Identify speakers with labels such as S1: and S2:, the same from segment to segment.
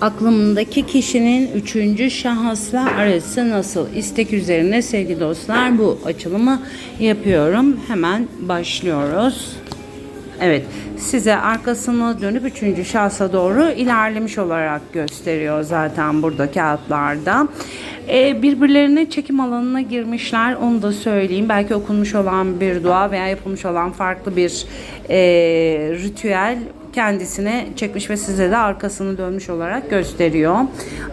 S1: Aklımdaki kişinin üçüncü şahısla arası nasıl? İstek üzerine sevgili dostlar bu açılımı yapıyorum. Hemen başlıyoruz. Evet, size arkasını dönüp üçüncü şahsa doğru ilerlemiş olarak gösteriyor zaten burada kağıtlarda. Ee, birbirlerine çekim alanına girmişler, onu da söyleyeyim. Belki okunmuş olan bir dua veya yapılmış olan farklı bir e, ritüel kendisine çekmiş ve size de arkasını dönmüş olarak gösteriyor.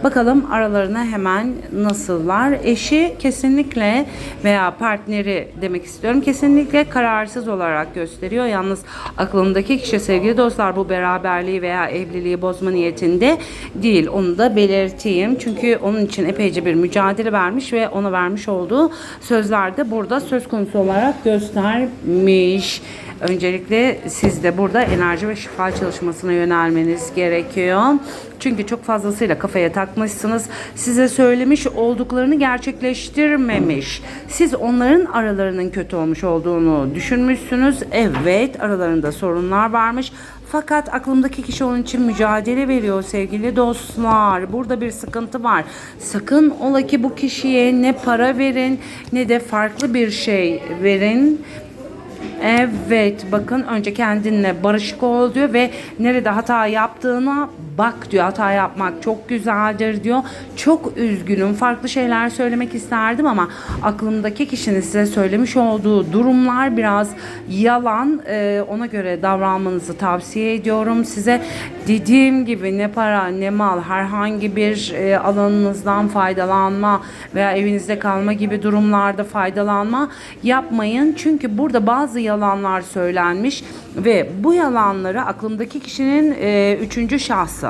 S1: Bakalım aralarına hemen nasıllar? Eşi kesinlikle veya partneri demek istiyorum. Kesinlikle kararsız olarak gösteriyor. Yalnız aklındaki kişi sevgili dostlar bu beraberliği veya evliliği bozma niyetinde değil. Onu da belirteyim. Çünkü onun için epeyce bir mücadele vermiş ve ona vermiş olduğu sözler de burada söz konusu olarak göstermiş. Öncelikle siz de burada enerji ve şifa çalışmasına yönelmeniz gerekiyor. Çünkü çok fazlasıyla kafaya takmışsınız. Size söylemiş olduklarını gerçekleştirmemiş. Siz onların aralarının kötü olmuş olduğunu düşünmüşsünüz. Evet aralarında sorunlar varmış. Fakat aklımdaki kişi onun için mücadele veriyor sevgili dostlar. Burada bir sıkıntı var. Sakın ola ki bu kişiye ne para verin ne de farklı bir şey verin. Evet bakın önce kendinle barışık ol diyor ve nerede hata yaptığına bak diyor. Hata yapmak çok güzeldir diyor. Çok üzgünüm. Farklı şeyler söylemek isterdim ama aklımdaki kişinin size söylemiş olduğu durumlar biraz yalan. Ee, ona göre davranmanızı tavsiye ediyorum size. Dediğim gibi ne para ne mal herhangi bir e, alanınızdan faydalanma veya evinizde kalma gibi durumlarda faydalanma yapmayın. Çünkü burada bazı yalanlar söylenmiş ve bu yalanları aklımdaki kişinin e, üçüncü şahsı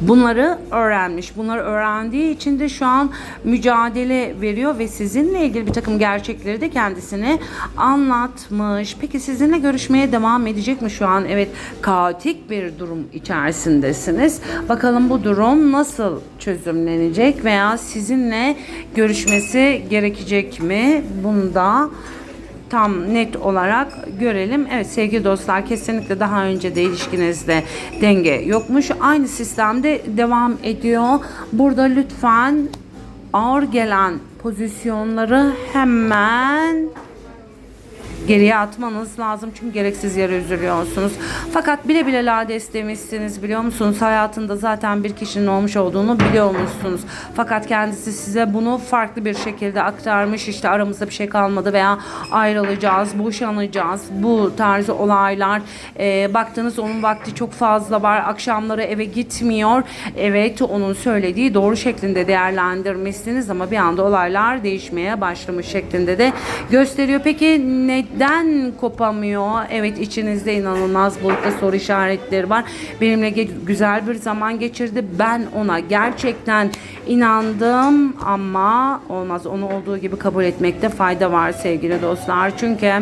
S1: bunları öğrenmiş. Bunları öğrendiği için de şu an mücadele veriyor ve sizinle ilgili bir takım gerçekleri de kendisine anlatmış. Peki sizinle görüşmeye devam edecek mi şu an? Evet, kaotik bir durum içerisindesiniz. Bakalım bu durum nasıl çözümlenecek veya sizinle görüşmesi gerekecek mi? Bunda tam net olarak görelim. Evet sevgili dostlar kesinlikle daha önce de ilişkinizde denge yokmuş. Aynı sistemde devam ediyor. Burada lütfen ağır gelen pozisyonları hemen geriye atmanız lazım çünkü gereksiz yere üzülüyorsunuz. Fakat bile bile lades demişsiniz biliyor musunuz? Hayatında zaten bir kişinin olmuş olduğunu biliyor musunuz? Fakat kendisi size bunu farklı bir şekilde aktarmış. İşte aramızda bir şey kalmadı veya ayrılacağız, boşanacağız. Bu tarzı olaylar. Ee, baktınız onun vakti çok fazla var. Akşamları eve gitmiyor. Evet onun söylediği doğru şeklinde değerlendirmişsiniz ama bir anda olaylar değişmeye başlamış şeklinde de gösteriyor. Peki neden kopamıyor? Evet içinizde inanılmaz boyutta soru işaretleri var. Benimle güzel bir zaman geçirdi. Ben ona gerçekten inandım ama olmaz. Onu olduğu gibi kabul etmekte fayda var sevgili dostlar. Çünkü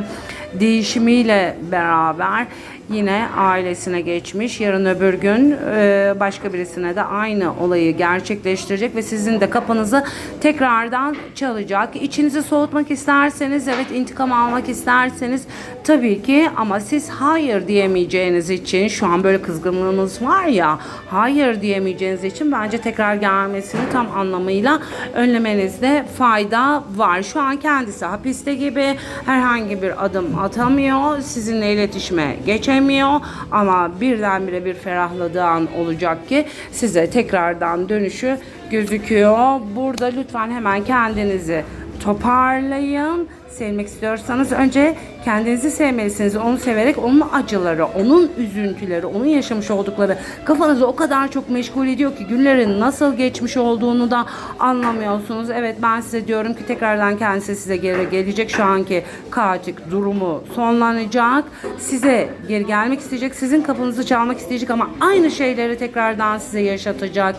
S1: değişimiyle beraber yine ailesine geçmiş. Yarın öbür gün e, başka birisine de aynı olayı gerçekleştirecek ve sizin de kapınızı tekrardan çalacak. İçinizi soğutmak isterseniz evet intikam almak isterseniz tabii ki ama siz hayır diyemeyeceğiniz için şu an böyle kızgınlığınız var ya hayır diyemeyeceğiniz için bence tekrar gelmesini tam anlamıyla önlemenizde fayda var. Şu an kendisi hapiste gibi herhangi bir adım atamıyor. Sizinle iletişime geçemiyor ama birdenbire bir ferahladığı an olacak ki size tekrardan dönüşü gözüküyor. Burada lütfen hemen kendinizi toparlayın. Sevmek istiyorsanız önce kendinizi sevmelisiniz. Onu severek onun acıları, onun üzüntüleri, onun yaşamış oldukları kafanızı o kadar çok meşgul ediyor ki günlerin nasıl geçmiş olduğunu da anlamıyorsunuz. Evet ben size diyorum ki tekrardan kendisi size geri gelecek. Şu anki kaotik durumu sonlanacak. Size geri gelmek isteyecek. Sizin kapınızı çalmak isteyecek ama aynı şeyleri tekrardan size yaşatacak.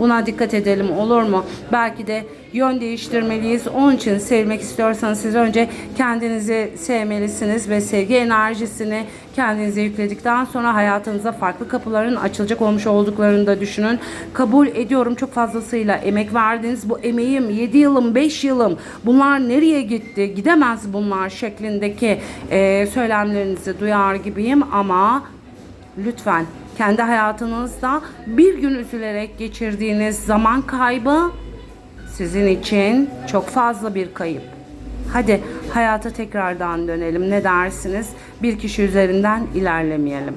S1: Buna dikkat edelim olur mu? Belki de yön değiştirmeliyiz. Onun için sevmek istiyorsanız siz önce kendinizi sevmelisiniz ve sevgi enerjisini kendinize yükledikten sonra hayatınıza farklı kapıların açılacak olmuş olduklarını da düşünün. Kabul ediyorum çok fazlasıyla emek verdiniz. Bu emeğim 7 yılım 5 yılım bunlar nereye gitti gidemez bunlar şeklindeki e, söylemlerinizi duyar gibiyim ama lütfen kendi hayatınızda bir gün üzülerek geçirdiğiniz zaman kaybı sizin için çok fazla bir kayıp. Hadi hayata tekrardan dönelim. Ne dersiniz? Bir kişi üzerinden ilerlemeyelim.